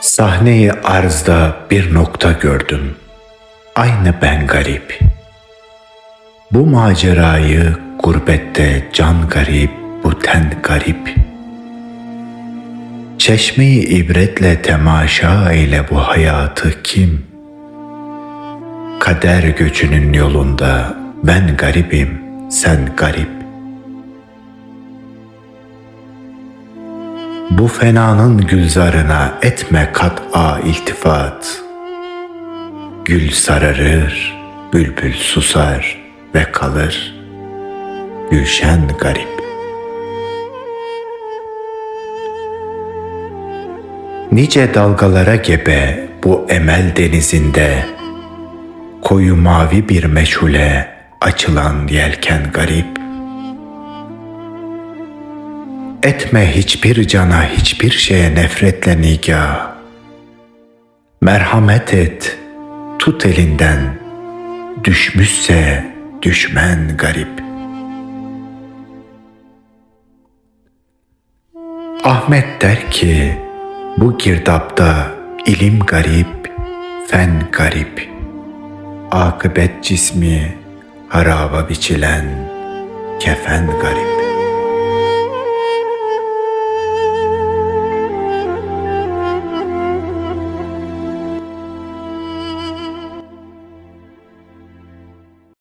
Sahneyi arzda bir nokta gördüm. Aynı ben garip. Bu macerayı gurbette can garip, bu ten garip. Çeşmeyi ibretle temaşa eyle bu hayatı kim? Kader göçünün yolunda ben garibim, sen garip. Bu fenanın gülzarına etme kat'a iltifat. Gül sararır, bülbül susar ve kalır. Gülşen garip. Nice dalgalara gebe bu emel denizinde koyu mavi bir meşhule açılan yelken garip. Etme hiçbir cana hiçbir şeye nefretle nigah. Merhamet et, tut elinden. Düşmüşse düşmen garip. Ahmet der ki, bu girdapta ilim garip, fen garip. Akıbet cismi haraba biçilen kefen garip.